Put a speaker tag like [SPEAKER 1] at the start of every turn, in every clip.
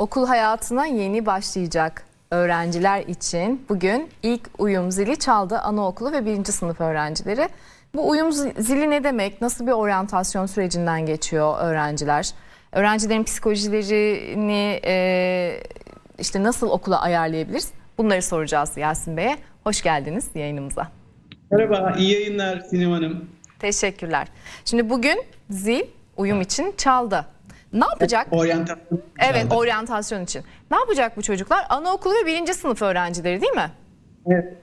[SPEAKER 1] Okul hayatına yeni başlayacak öğrenciler için bugün ilk uyum zili çaldı anaokulu ve birinci sınıf öğrencileri. Bu uyum zili ne demek? Nasıl bir oryantasyon sürecinden geçiyor öğrenciler? Öğrencilerin psikolojilerini e, işte nasıl okula ayarlayabiliriz? Bunları soracağız Yasin Bey'e. Hoş geldiniz yayınımıza.
[SPEAKER 2] Merhaba, iyi yayınlar Sinem Hanım.
[SPEAKER 1] Teşekkürler. Şimdi bugün zil uyum için çaldı. Ne yapacak?
[SPEAKER 2] Oryantasyon.
[SPEAKER 1] Evet,
[SPEAKER 2] çaldı.
[SPEAKER 1] oryantasyon için. Ne yapacak bu çocuklar? Anaokulu ve birinci sınıf öğrencileri değil mi?
[SPEAKER 2] Evet.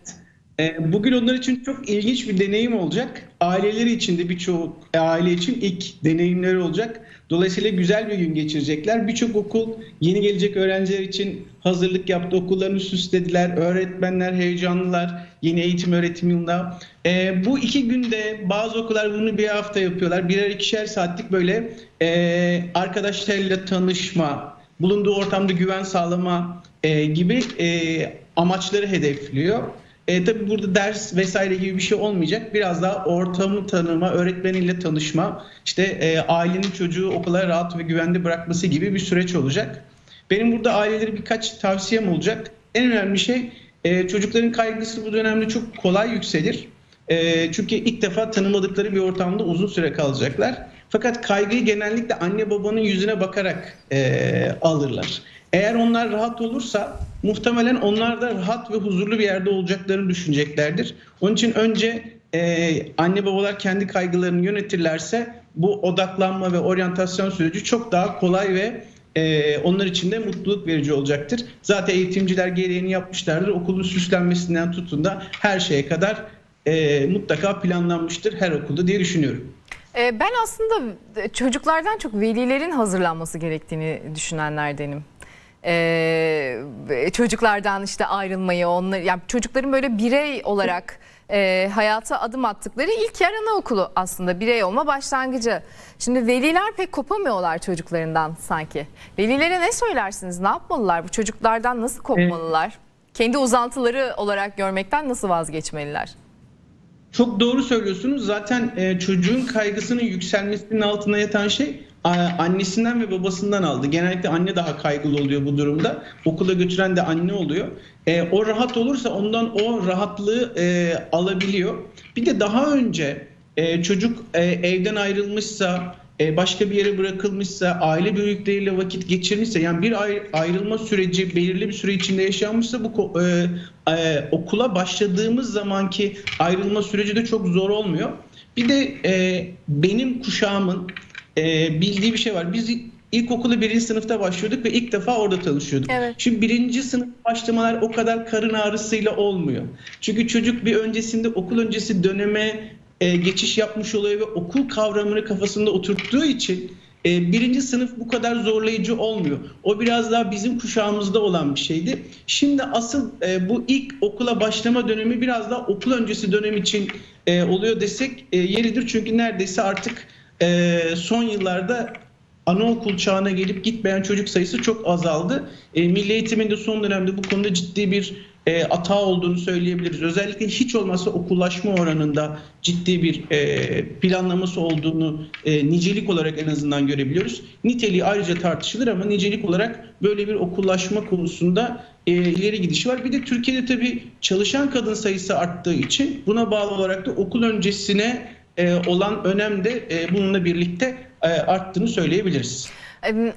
[SPEAKER 2] Ee, Bugün onlar için çok ilginç bir deneyim olacak. Aileleri için de birçok aile için ilk deneyimleri olacak. Dolayısıyla güzel bir gün geçirecekler. Birçok okul yeni gelecek öğrenciler için hazırlık yaptı. Okullarını süslediler. Öğretmenler heyecanlılar. Yeni eğitim öğretim yılında. Ee, bu iki günde bazı okullar bunu bir hafta yapıyorlar. Birer ikişer saatlik böyle e, arkadaşlarıyla tanışma, bulunduğu ortamda güven sağlama e, gibi e, amaçları hedefliyor. E, tabii burada ders vesaire gibi bir şey olmayacak. Biraz daha ortamı tanıma, öğretmeniyle tanışma, işte e, ailenin çocuğu okula rahat ve güvende bırakması gibi bir süreç olacak. Benim burada ailelere birkaç tavsiyem olacak. En önemli şey e, çocukların kaygısı bu dönemde çok kolay yükselir. E, çünkü ilk defa tanımadıkları bir ortamda uzun süre kalacaklar. Fakat kaygıyı genellikle anne babanın yüzüne bakarak e, alırlar. Eğer onlar rahat olursa muhtemelen onlar da rahat ve huzurlu bir yerde olacaklarını düşüneceklerdir. Onun için önce e, anne babalar kendi kaygılarını yönetirlerse bu odaklanma ve oryantasyon süreci çok daha kolay ve e, onlar için de mutluluk verici olacaktır. Zaten eğitimciler gereğini yapmışlardır. Okulun süslenmesinden tutun da her şeye kadar e, mutlaka planlanmıştır her okulda diye düşünüyorum.
[SPEAKER 1] Ee, ben aslında çocuklardan çok velilerin hazırlanması gerektiğini düşünenlerdenim. Ee, çocuklardan işte ayrılmayı, onlar, yani çocukların böyle birey olarak e, hayata adım attıkları ilk yer anaokulu aslında birey olma başlangıcı. Şimdi veliler pek kopamıyorlar çocuklarından sanki. Velilere ne söylersiniz? Ne yapmalılar? Bu çocuklardan nasıl kopmalılar? Kendi uzantıları olarak görmekten nasıl vazgeçmeliler?
[SPEAKER 2] Çok doğru söylüyorsunuz. Zaten e, çocuğun kaygısının yükselmesinin altına yatan şey annesinden ve babasından aldı. Genellikle anne daha kaygılı oluyor bu durumda. Okula götüren de anne oluyor. E, o rahat olursa ondan o rahatlığı e, alabiliyor. Bir de daha önce e, çocuk e, evden ayrılmışsa, e, başka bir yere bırakılmışsa, aile büyükleriyle vakit geçirmişse, yani bir ay- ayrılma süreci belirli bir süre içinde yaşanmışsa bu e, e, okula başladığımız zamanki ayrılma süreci de çok zor olmuyor. Bir de e, benim kuşağımın e, bildiği bir şey var. Biz ilkokula birinci sınıfta başlıyorduk ve ilk defa orada tanışıyorduk.
[SPEAKER 1] Evet.
[SPEAKER 2] Şimdi birinci sınıf başlamalar o kadar karın ağrısıyla olmuyor. Çünkü çocuk bir öncesinde okul öncesi döneme e, geçiş yapmış oluyor ve okul kavramını kafasında oturttuğu için e, birinci sınıf bu kadar zorlayıcı olmuyor. O biraz daha bizim kuşağımızda olan bir şeydi. Şimdi asıl e, bu ilk okula başlama dönemi biraz daha okul öncesi dönem için e, oluyor desek e, yeridir. Çünkü neredeyse artık e, son yıllarda anaokul çağına gelip gitmeyen çocuk sayısı çok azaldı. E, Milli Eğitim'in de son dönemde bu konuda ciddi bir e, hata olduğunu söyleyebiliriz. Özellikle hiç olmazsa okullaşma oranında ciddi bir e, planlaması olduğunu e, nicelik olarak en azından görebiliyoruz. Niteliği ayrıca tartışılır ama nicelik olarak böyle bir okullaşma konusunda e, ileri gidişi var. Bir de Türkiye'de tabii çalışan kadın sayısı arttığı için buna bağlı olarak da okul öncesine olan önem de e, bununla birlikte e, arttığını söyleyebiliriz.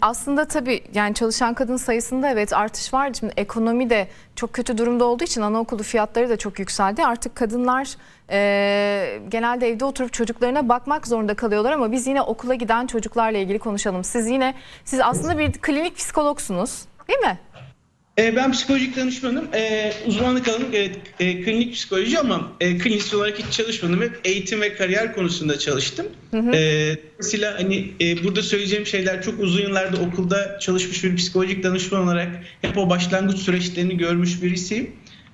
[SPEAKER 1] Aslında tabii yani çalışan kadın sayısında evet artış var. Şimdi ekonomi de çok kötü durumda olduğu için anaokulu fiyatları da çok yükseldi. Artık kadınlar e, genelde evde oturup çocuklarına bakmak zorunda kalıyorlar ama biz yine okula giden çocuklarla ilgili konuşalım. Siz yine siz aslında bir klinik psikologsunuz değil mi?
[SPEAKER 2] E, ben psikolojik danışmanım. E, uzmanlık alanım evet, e, klinik psikoloji ama e, klinisyen olarak hiç çalışmadım. Hep eğitim ve kariyer konusunda çalıştım. E, Dolayısıyla hani e, burada söyleyeceğim şeyler çok uzun yıllarda okulda çalışmış bir psikolojik danışman olarak hep o başlangıç süreçlerini görmüş birisiyim.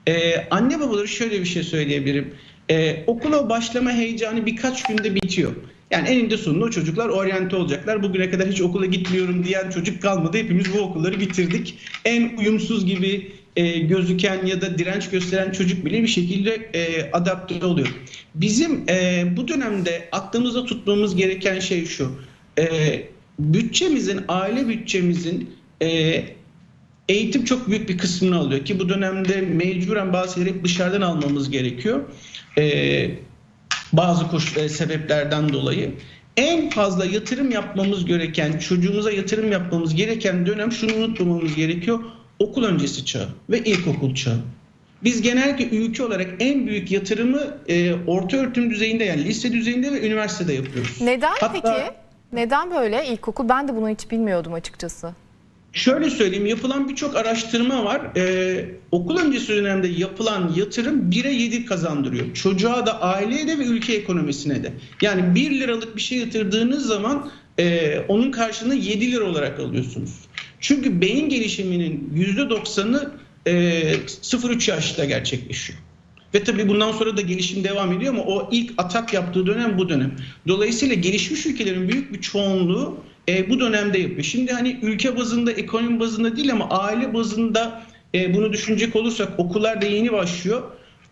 [SPEAKER 2] E, anne babaları şöyle bir şey söyleyebilirim. E, okula başlama heyecanı birkaç günde bitiyor. Yani eninde sonunda o çocuklar oryante olacaklar. Bugüne kadar hiç okula gitmiyorum diyen çocuk kalmadı. Hepimiz bu okulları bitirdik. En uyumsuz gibi e, gözüken ya da direnç gösteren çocuk bile bir şekilde e, adapte oluyor. Bizim e, bu dönemde aklımızda tutmamız gereken şey şu. E, bütçemizin, aile bütçemizin e, eğitim çok büyük bir kısmını alıyor ki bu dönemde mecburen bazı şeyleri dışarıdan almamız gerekiyor. Ee, bazı koş, e, sebeplerden dolayı. En fazla yatırım yapmamız gereken, çocuğumuza yatırım yapmamız gereken dönem şunu unutmamamız gerekiyor. Okul öncesi çağı ve ilkokul çağı. Biz genellikle ülke olarak en büyük yatırımı e, orta öğretim düzeyinde yani lise düzeyinde ve üniversitede yapıyoruz.
[SPEAKER 1] Neden
[SPEAKER 2] Hatta-
[SPEAKER 1] peki? Neden böyle ilkokul? Ben de bunu hiç bilmiyordum açıkçası.
[SPEAKER 2] Şöyle söyleyeyim yapılan birçok araştırma var. Ee, okul öncesi dönemde yapılan yatırım 1'e 7 kazandırıyor. Çocuğa da aileye de ve ülke ekonomisine de. Yani 1 liralık bir şey yatırdığınız zaman e, onun karşılığını 7 lira olarak alıyorsunuz. Çünkü beyin gelişiminin %90'ı e, 0-3 yaşta gerçekleşiyor. Ve tabii bundan sonra da gelişim devam ediyor ama o ilk atak yaptığı dönem bu dönem. Dolayısıyla gelişmiş ülkelerin büyük bir çoğunluğu e, bu dönemde yapıyor. Şimdi hani ülke bazında, ekonomi bazında değil ama aile bazında e, bunu düşünecek olursak okullar da yeni başlıyor.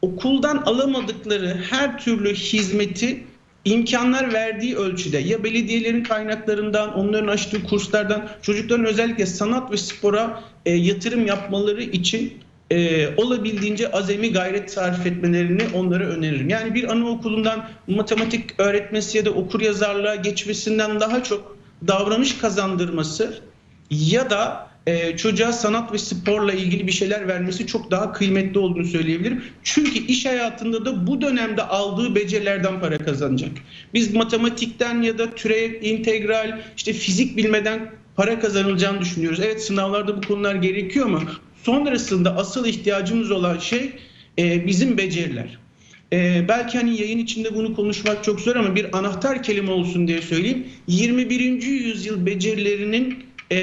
[SPEAKER 2] Okuldan alamadıkları her türlü hizmeti imkanlar verdiği ölçüde ya belediyelerin kaynaklarından, onların açtığı kurslardan çocukların özellikle sanat ve spora e, yatırım yapmaları için e, olabildiğince azami gayret sarf etmelerini onlara öneririm. Yani bir anaokulundan matematik öğretmesi ya da okur yazarlığa geçmesinden daha çok davranış kazandırması ya da e, çocuğa sanat ve sporla ilgili bir şeyler vermesi çok daha kıymetli olduğunu söyleyebilirim. Çünkü iş hayatında da bu dönemde aldığı becerilerden para kazanacak. Biz matematikten ya da türev, integral, işte fizik bilmeden para kazanılacağını düşünüyoruz. Evet sınavlarda bu konular gerekiyor ama sonrasında asıl ihtiyacımız olan şey e, bizim beceriler. Ee, belki hani yayın içinde bunu konuşmak çok zor ama bir anahtar kelime olsun diye söyleyeyim. 21. yüzyıl becerilerinin e,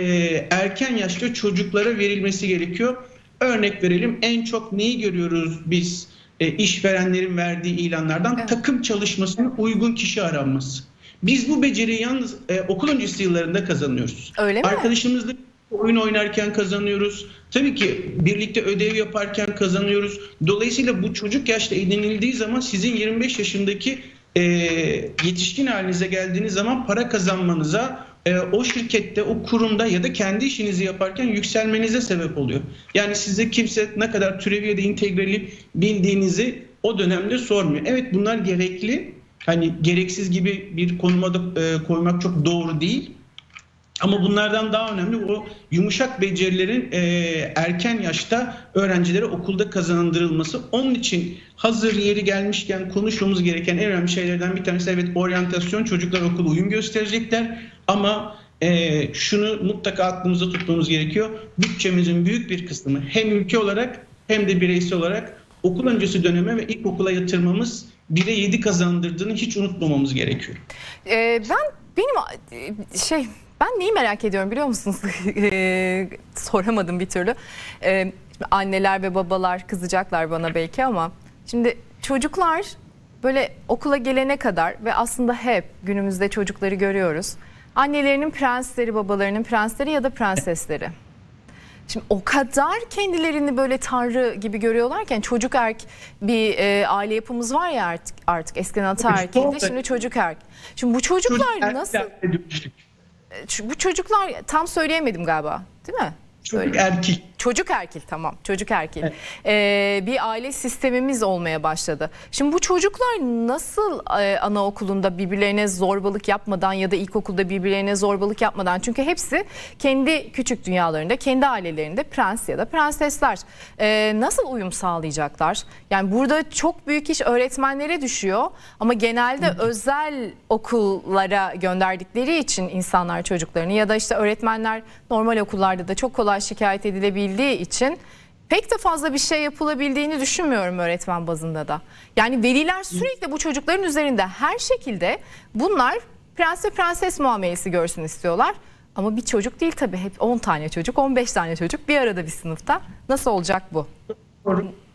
[SPEAKER 2] erken yaşta çocuklara verilmesi gerekiyor. Örnek verelim en çok neyi görüyoruz biz e, işverenlerin verdiği ilanlardan?
[SPEAKER 1] Evet.
[SPEAKER 2] Takım çalışmasına uygun kişi aranması. Biz bu beceriyi yalnız e, okul öncesi yıllarında kazanıyoruz.
[SPEAKER 1] Öyle mi?
[SPEAKER 2] Arkadaşımızla oyun oynarken kazanıyoruz. Tabii ki birlikte ödev yaparken kazanıyoruz. Dolayısıyla bu çocuk yaşta edinildiği zaman sizin 25 yaşındaki e, yetişkin halinize geldiğiniz zaman para kazanmanıza e, o şirkette, o kurumda ya da kendi işinizi yaparken yükselmenize sebep oluyor. Yani size kimse ne kadar türevi ya da integrali bildiğinizi o dönemde sormuyor. Evet bunlar gerekli. Hani gereksiz gibi bir konuma da e, koymak çok doğru değil. Ama bunlardan daha önemli o yumuşak becerilerin e, erken yaşta öğrencilere okulda kazandırılması. Onun için hazır yeri gelmişken konuşmamız gereken en önemli şeylerden bir tanesi evet oryantasyon. Çocuklar okula uyum gösterecekler ama e, şunu mutlaka aklımızda tutmamız gerekiyor. Bütçemizin büyük bir kısmını hem ülke olarak hem de bireysel olarak okul öncesi döneme ve ilkokula yatırmamız 1'e 7 kazandırdığını hiç unutmamamız gerekiyor.
[SPEAKER 1] Ee, ben benim e, şey ben neyi merak ediyorum biliyor musunuz? Ee, soramadım bir türlü. Ee, anneler ve babalar kızacaklar bana belki ama şimdi çocuklar böyle okula gelene kadar ve aslında hep günümüzde çocukları görüyoruz. Annelerinin prensleri, babalarının prensleri ya da prensesleri. Şimdi o kadar kendilerini böyle tanrı gibi görüyorlarken çocuk erk bir e, aile yapımız var ya artık artık eskiden ataerkiydi
[SPEAKER 2] Tabii.
[SPEAKER 1] şimdi çocuk erk. Şimdi bu çocuklar
[SPEAKER 2] Çocuk
[SPEAKER 1] nasıl bu çocuklar tam söyleyemedim galiba değil mi?
[SPEAKER 2] Çocuk
[SPEAKER 1] Söyle.
[SPEAKER 2] erkek.
[SPEAKER 1] Çocuk erkil tamam çocuk erkil. Ee, bir aile sistemimiz olmaya başladı. Şimdi bu çocuklar nasıl e, anaokulunda birbirlerine zorbalık yapmadan ya da ilkokulda birbirlerine zorbalık yapmadan çünkü hepsi kendi küçük dünyalarında kendi ailelerinde prens ya da prensesler. Ee, nasıl uyum sağlayacaklar? Yani burada çok büyük iş öğretmenlere düşüyor ama genelde özel okullara gönderdikleri için insanlar çocuklarını ya da işte öğretmenler normal okullarda da çok kolay şikayet edilebildiği için pek de fazla bir şey yapılabildiğini düşünmüyorum öğretmen bazında da. Yani veliler sürekli bu çocukların üzerinde her şekilde bunlar prens ve prenses muamelesi görsün istiyorlar. Ama bir çocuk değil tabii hep 10 tane çocuk 15 tane çocuk bir arada bir sınıfta. Nasıl olacak bu?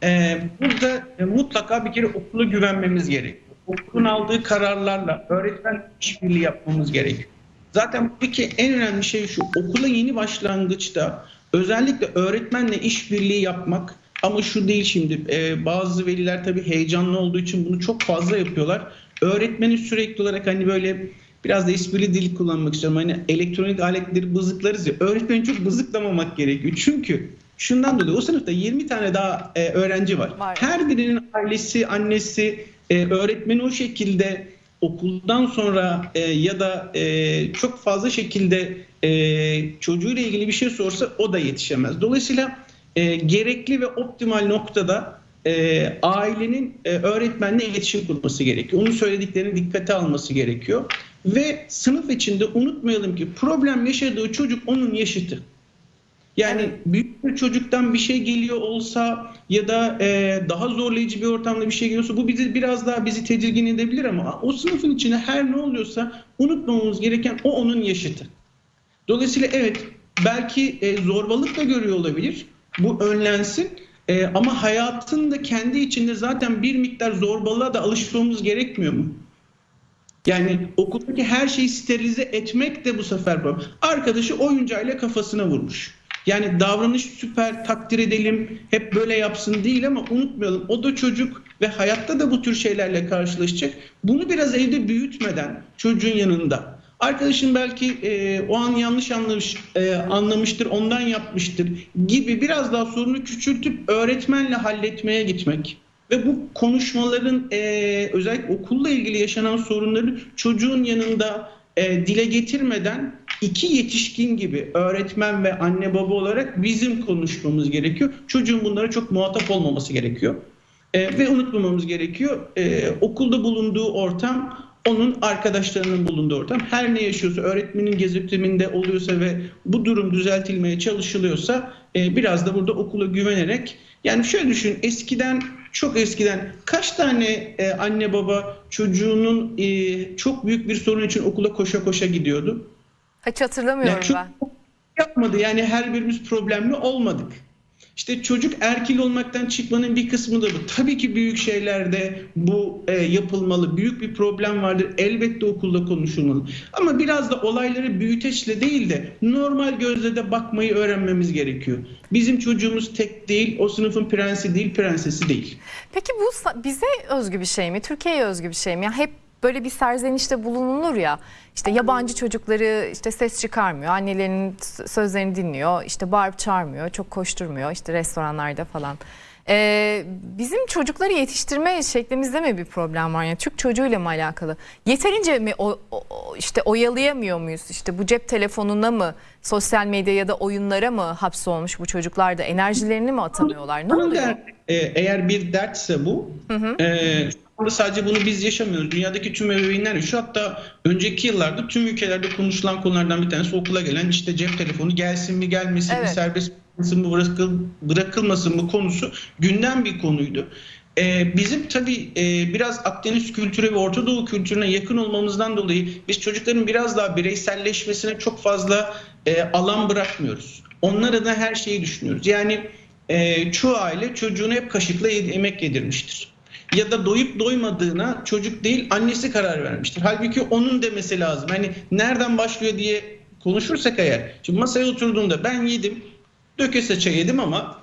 [SPEAKER 2] Ee, burada e, mutlaka bir kere okula güvenmemiz gerekiyor. Okulun aldığı kararlarla öğretmen işbirliği yapmamız gerekiyor. Zaten buradaki en önemli şey şu. Okula yeni başlangıçta özellikle öğretmenle işbirliği yapmak ama şu değil şimdi e, bazı veliler tabii heyecanlı olduğu için bunu çok fazla yapıyorlar. Öğretmeni sürekli olarak hani böyle biraz da esprili dil kullanmak istiyorum. Hani elektronik aletleri bızıklarız ya. Öğretmeni çok bızıklamamak gerekiyor. Çünkü şundan dolayı o sınıfta 20 tane daha e, öğrenci var.
[SPEAKER 1] Var.
[SPEAKER 2] Her birinin ailesi, annesi, e, öğretmeni o şekilde okuldan sonra e, ya da e, çok fazla şekilde e, çocuğuyla ilgili bir şey sorsa o da yetişemez. Dolayısıyla e, gerekli ve optimal noktada e, ailenin e, öğretmenle iletişim kurması gerekiyor. Onun söylediklerini dikkate alması gerekiyor. Ve sınıf içinde unutmayalım ki problem yaşadığı çocuk onun yaşıtı. Yani
[SPEAKER 1] Evet.
[SPEAKER 2] büyük bir çocuktan bir şey geliyor olsa ya da e, daha zorlayıcı bir ortamda bir şey geliyorsa bu bizi biraz daha bizi tedirgin edebilir ama o sınıfın içinde her ne oluyorsa unutmamamız gereken o onun yaşıtı. Dolayısıyla evet belki e, zorbalık da görüyor olabilir. Bu önlensin. E, ama hayatın da kendi içinde zaten bir miktar zorbalığa da alışmamız gerekmiyor mu? Yani okuldaki her şeyi sterilize etmek de bu sefer problem. Arkadaşı oyuncağıyla kafasına vurmuş. Yani davranış süper takdir edelim hep böyle yapsın değil ama unutmayalım o da çocuk ve hayatta da bu tür şeylerle karşılaşacak. Bunu biraz evde büyütmeden çocuğun yanında. Arkadaşın belki e, o an yanlış anlamış, e, anlamıştır, ondan yapmıştır gibi biraz daha sorunu küçültüp öğretmenle halletmeye gitmek. Ve bu konuşmaların e, özellikle okulla ilgili yaşanan sorunları çocuğun yanında e, dile getirmeden iki yetişkin gibi öğretmen ve anne baba olarak bizim konuşmamız gerekiyor. Çocuğun bunlara çok muhatap olmaması gerekiyor. E, ve unutmamamız gerekiyor. E, okulda bulunduğu ortam onun arkadaşlarının bulunduğu ortam. Her ne yaşıyorsa, öğretmenin gözetiminde oluyorsa ve bu durum düzeltilmeye çalışılıyorsa e, biraz da burada okula güvenerek yani şöyle düşün eskiden çok eskiden kaç tane e, anne baba çocuğunun e, çok büyük bir sorun için okula koşa koşa gidiyordu.
[SPEAKER 1] Hiç hatırlamıyorum
[SPEAKER 2] Yani
[SPEAKER 1] ben.
[SPEAKER 2] yapmadı yani her birimiz problemli olmadık. İşte çocuk erkil olmaktan çıkmanın bir kısmı da bu. Tabii ki büyük şeylerde bu e, yapılmalı. Büyük bir problem vardır. Elbette okulda konuşulmalı. Ama biraz da olayları büyüteçle değil de normal gözle de bakmayı öğrenmemiz gerekiyor. Bizim çocuğumuz tek değil, o sınıfın prensi değil, prensesi değil.
[SPEAKER 1] Peki bu bize özgü bir şey mi? Türkiye'ye özgü bir şey mi? Ya hep böyle bir serzenişte bulunulur ya. İşte yabancı çocukları işte ses çıkarmıyor. Annelerinin sözlerini dinliyor. işte bağırıp çağırmıyor. Çok koşturmuyor. işte restoranlarda falan. Ee, bizim çocukları yetiştirme şeklimizde mi bir problem var? Yani Türk çocuğuyla mı alakalı? Yeterince mi o, o- işte oyalayamıyor muyuz? İşte bu cep telefonuna mı, sosyal medya ya da oyunlara mı hapsolmuş bu çocuklar da enerjilerini mi atamıyorlar? Ne oluyor?
[SPEAKER 2] e, eğer bir dertse bu, e, şu anda sadece bunu biz yaşamıyoruz. Dünyadaki tüm ebeveynler, şu hatta önceki yıllarda tüm ülkelerde konuşulan konulardan bir tanesi okula gelen işte cep telefonu gelsin mi gelmesin mi
[SPEAKER 1] Evet.
[SPEAKER 2] serbest bırakılsın mı bırakıl, bırakılmasın mı konusu gündem bir konuydu. E, bizim tabii e, biraz Akdeniz kültürü ve Orta Doğu kültürüne yakın olmamızdan dolayı biz çocukların biraz daha bireyselleşmesine çok fazla e, alan bırakmıyoruz. Onlar adına her şeyi düşünüyoruz. Yani e, çoğu aile çocuğuna hep kaşıkla yemek yedirmiştir. Ya da doyup doymadığına çocuk değil annesi karar vermiştir. Halbuki onun demesi lazım. Hani nereden başlıyor diye konuşursak eğer. Şimdi masaya oturduğunda ben yedim, döke saça yedim ama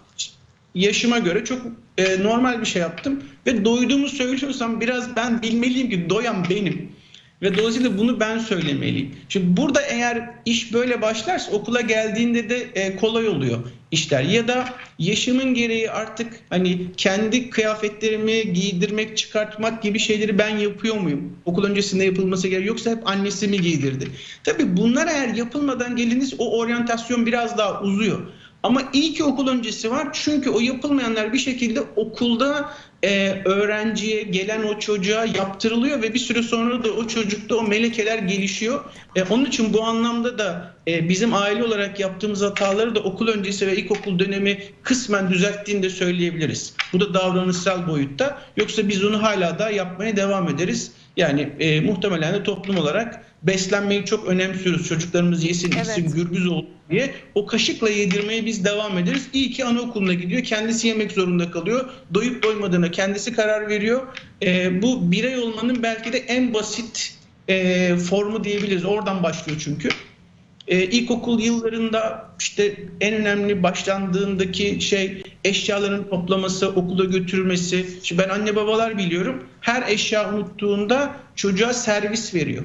[SPEAKER 2] yaşıma göre çok e, normal bir şey yaptım. Ve doyduğumu söylüyorsam biraz ben bilmeliyim ki doyan benim. Ve dolayısıyla bunu ben söylemeliyim. Şimdi burada eğer iş böyle başlarsa okula geldiğinde de e, kolay oluyor işler. Ya da yaşımın gereği artık hani kendi kıyafetlerimi giydirmek, çıkartmak gibi şeyleri ben yapıyor muyum? Okul öncesinde yapılması gerekiyor. Yoksa hep annesi mi giydirdi? Tabii bunlar eğer yapılmadan geliniz o oryantasyon biraz daha uzuyor. Ama iyi ki okul öncesi var çünkü o yapılmayanlar bir şekilde okulda e, öğrenciye gelen o çocuğa yaptırılıyor ve bir süre sonra da o çocukta o melekeler gelişiyor. E, onun için bu anlamda da e, bizim aile olarak yaptığımız hataları da okul öncesi ve ilkokul dönemi kısmen düzelttiğini de söyleyebiliriz. Bu da davranışsal boyutta. Yoksa biz onu hala da yapmaya devam ederiz. Yani e, muhtemelen de toplum olarak beslenmeyi çok önemsiyoruz. Çocuklarımız yesin, içsin,
[SPEAKER 1] Evet.
[SPEAKER 2] gürbüz olsun diye. O kaşıkla yedirmeye biz devam ederiz. İyi ki anaokuluna gidiyor. Kendisi yemek zorunda kalıyor. Doyup doymadığına kendisi karar veriyor. Ee, bu birey olmanın belki de en basit e, formu diyebiliriz. Oradan başlıyor çünkü. Ee, ilkokul yıllarında işte en önemli başlandığındaki şey eşyaların toplaması, okula götürülmesi. Şimdi ben anne babalar biliyorum. Her eşya unuttuğunda çocuğa servis veriyor.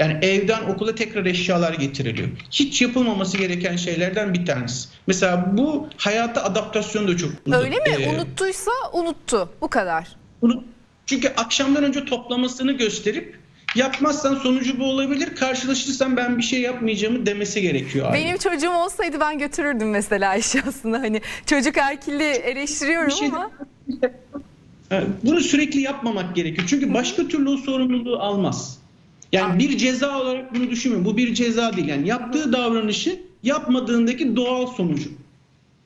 [SPEAKER 2] Yani evden okula tekrar eşyalar getiriliyor. Hiç yapılmaması gereken şeylerden bir tanesi. Mesela bu hayata adaptasyon da çok uzun.
[SPEAKER 1] Öyle mi?
[SPEAKER 2] Ee,
[SPEAKER 1] Unuttuysa unuttu. Bu kadar.
[SPEAKER 2] çünkü akşamdan önce toplamasını gösterip yapmazsan sonucu bu olabilir. Karşılaşırsan ben bir şey yapmayacağımı demesi gerekiyor. aile.
[SPEAKER 1] Benim çocuğum olsaydı ben götürürdüm mesela eşyasını. Hani çocuk erkilli eleştiriyorum
[SPEAKER 2] şey
[SPEAKER 1] ama.
[SPEAKER 2] Bunu sürekli yapmamak gerekiyor. Çünkü başka türlü o sorumluluğu almaz. Yani bir ceza olarak bunu düşünmeyin. Bu bir ceza değil. Yani yaptığı davranışı yapmadığındaki doğal sonucu.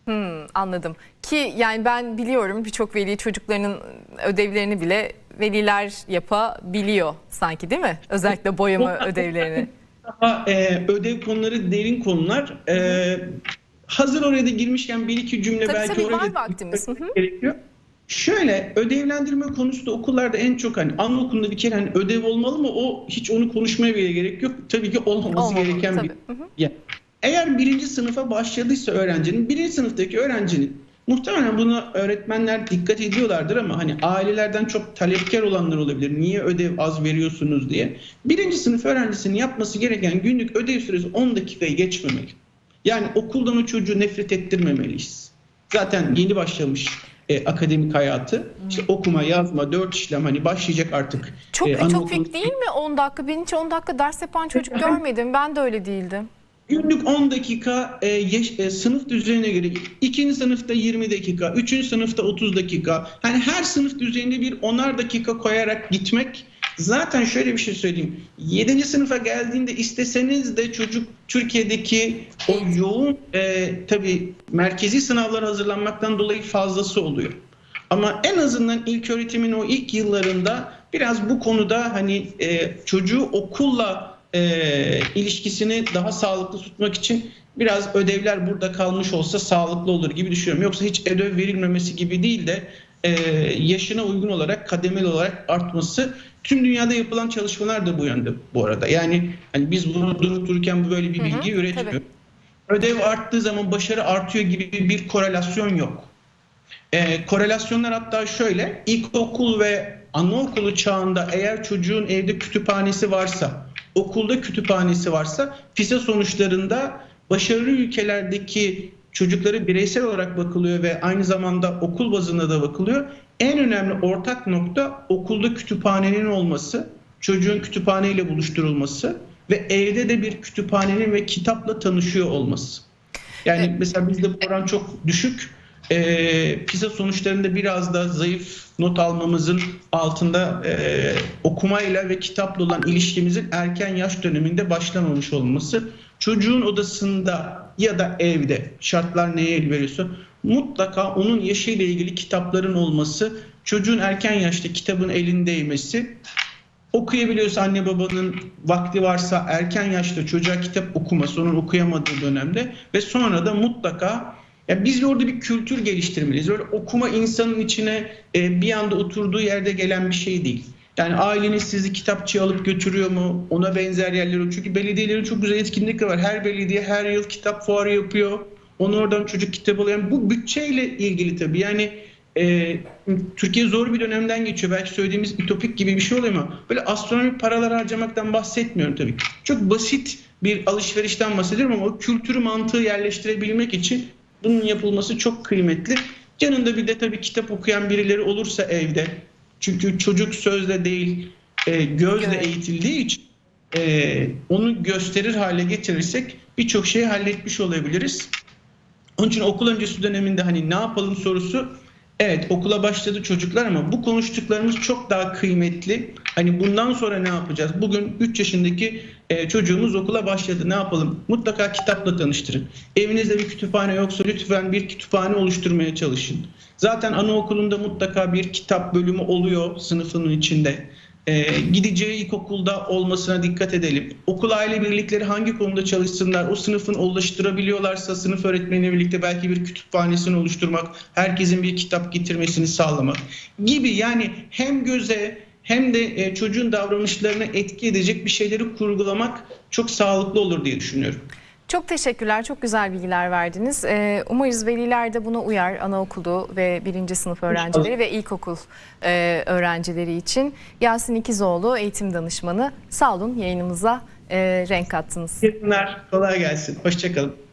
[SPEAKER 1] Hmm, anladım. Ki yani ben biliyorum birçok veli çocuklarının ödevlerini bile veliler yapabiliyor sanki değil mi? Özellikle boyama ödevlerini.
[SPEAKER 2] Daha e, ödev konuları derin konular. E, hazır oraya da girmişken bir iki cümle
[SPEAKER 1] Tabii,
[SPEAKER 2] belki
[SPEAKER 1] tabii,
[SPEAKER 2] oraya
[SPEAKER 1] var. Hı hı.
[SPEAKER 2] Şöyle ödevlendirme konusu da okullarda en çok hani anaokulunda bir kere hani ödev olmalı mı o hiç onu konuşmaya bile gerek yok. Tabii ki olmaması
[SPEAKER 1] Olmamalı,
[SPEAKER 2] gereken bir
[SPEAKER 1] tabii. Hı hı.
[SPEAKER 2] Ya, eğer birinci sınıfa başladıysa öğrencinin, birinci sınıftaki öğrencinin muhtemelen buna öğretmenler dikkat ediyorlardır ama hani ailelerden çok talepkar olanlar olabilir. Niye ödev az veriyorsunuz diye. Birinci sınıf öğrencisinin yapması gereken günlük ödev süresi 10 dakikayı geçmemeli. Yani okuldan o çocuğu nefret ettirmemeliyiz. Zaten yeni başlamış e, akademik hayatı. İşte okuma, yazma, dört işlem hani başlayacak artık.
[SPEAKER 1] Çok
[SPEAKER 2] E,
[SPEAKER 1] ütopik değil mi 10 dakika? Ben hiç 10 dakika ders yapan çocuk görmedim. Ben de öyle değildim.
[SPEAKER 2] Günlük 10 dakika e, yaş- e, sınıf düzeyine göre ikinci sınıfta 20 dakika, üçüncü sınıfta 30 dakika. Hani her sınıf düzeyinde bir onar dakika koyarak gitmek zaten şöyle bir şey söyleyeyim. 7. sınıfa geldiğinde isteseniz de çocuk Türkiye'deki o yoğun e, tabii merkezi sınavlara hazırlanmaktan dolayı fazlası oluyor. Ama en azından ilk öğretimin o ilk yıllarında biraz bu konuda hani e, çocuğu okulla e, ilişkisini daha sağlıklı tutmak için biraz ödevler burada kalmış olsa sağlıklı olur gibi düşünüyorum. Yoksa hiç ödev verilmemesi gibi değil de e, yaşına uygun olarak kademeli olarak artması tüm dünyada yapılan çalışmalar da bu yönde bu arada. Yani hani biz bunu durup dururken böyle bir
[SPEAKER 1] Hı hı,
[SPEAKER 2] bilgi üretmiyoruz.
[SPEAKER 1] tabii.
[SPEAKER 2] Ödev arttığı zaman başarı artıyor gibi bir korelasyon yok. E, korelasyonlar hatta şöyle, ilkokul ve anaokulu çağında eğer çocuğun evde kütüphanesi varsa, okulda kütüphanesi varsa PISA sonuçlarında başarılı ülkelerdeki çocukları bireysel olarak bakılıyor ve aynı zamanda okul bazında da bakılıyor. En önemli ortak nokta okulda kütüphanenin olması, çocuğun kütüphaneyle buluşturulması ve evde de bir kütüphanenin ve kitapla tanışıyor olması. Yani mesela bizde bu oran çok düşük. Ee, PISA sonuçlarında biraz da zayıf not almamızın altında e, okumayla ve kitapla olan ilişkimizin erken yaş döneminde başlamamış olması. Çocuğun odasında ya da evde şartlar neye el veriyorsa mutlaka onun yaşıyla ilgili kitapların olması, çocuğun erken yaşta kitabın elindeymesi okuyabiliyorsa anne babanın vakti varsa erken yaşta çocuğa kitap okuması onun okuyamadığı dönemde ve sonra da mutlaka ya biz de orada bir kültür geliştirmeliyiz. Öyle okuma insanın içine e, bir anda oturduğu yerde gelen bir şey değil. Yani aileniz sizi kitapçıya alıp götürüyor mu? Ona benzer yerler. Çünkü belediyelerin çok güzel etkinlikleri var. Her belediye her yıl kitap fuarı yapıyor. Onu oradan çocuk kitap alıyor. Yani bu bütçeyle ilgili tabii. Yani e, Türkiye zor bir dönemden geçiyor. Belki söylediğimiz ütopik gibi bir şey oluyor ama böyle astronomik paralar harcamaktan bahsetmiyorum tabii. Çok basit bir alışverişten bahsediyorum ama o kültürü mantığı yerleştirebilmek için bunun yapılması çok kıymetli. Yanında bir de tabii kitap okuyan birileri olursa evde. Çünkü çocuk sözle değil e, gözle
[SPEAKER 1] Evet.
[SPEAKER 2] eğitildiği için e, onu gösterir hale getirirsek birçok şeyi halletmiş olabiliriz. Onun için okul öncesi döneminde hani ne yapalım sorusu evet okula başladı çocuklar ama bu konuştuklarımız çok daha kıymetli. Hani bundan sonra ne yapacağız? Bugün 3 yaşındaki e, çocuğumuz okula başladı. Ne yapalım? Mutlaka kitapla tanıştırın. Evinizde bir kütüphane yoksa lütfen bir kütüphane oluşturmaya çalışın. Zaten anaokulunda mutlaka bir kitap bölümü oluyor sınıfının içinde. Ee, gideceği ilkokulda olmasına dikkat edelim. Okul aile birlikleri hangi konuda çalışsınlar? O sınıfın oluşturabiliyorlarsa sınıf öğretmeniyle birlikte belki bir kütüphanesini oluşturmak, herkesin bir kitap getirmesini sağlamak gibi yani hem göze hem de e, çocuğun davranışlarına etki edecek bir şeyleri kurgulamak çok sağlıklı olur diye düşünüyorum.
[SPEAKER 1] Çok teşekkürler. Çok güzel bilgiler verdiniz. Ee, umarız veliler de buna uyar. Anaokulu ve birinci sınıf öğrencileri ve ilkokul e, öğrencileri için. Yasin İkizoğlu eğitim danışmanı. Sağ olun yayınımıza e, renk kattınız.
[SPEAKER 2] İyi günler. Kolay gelsin. Hoşçakalın.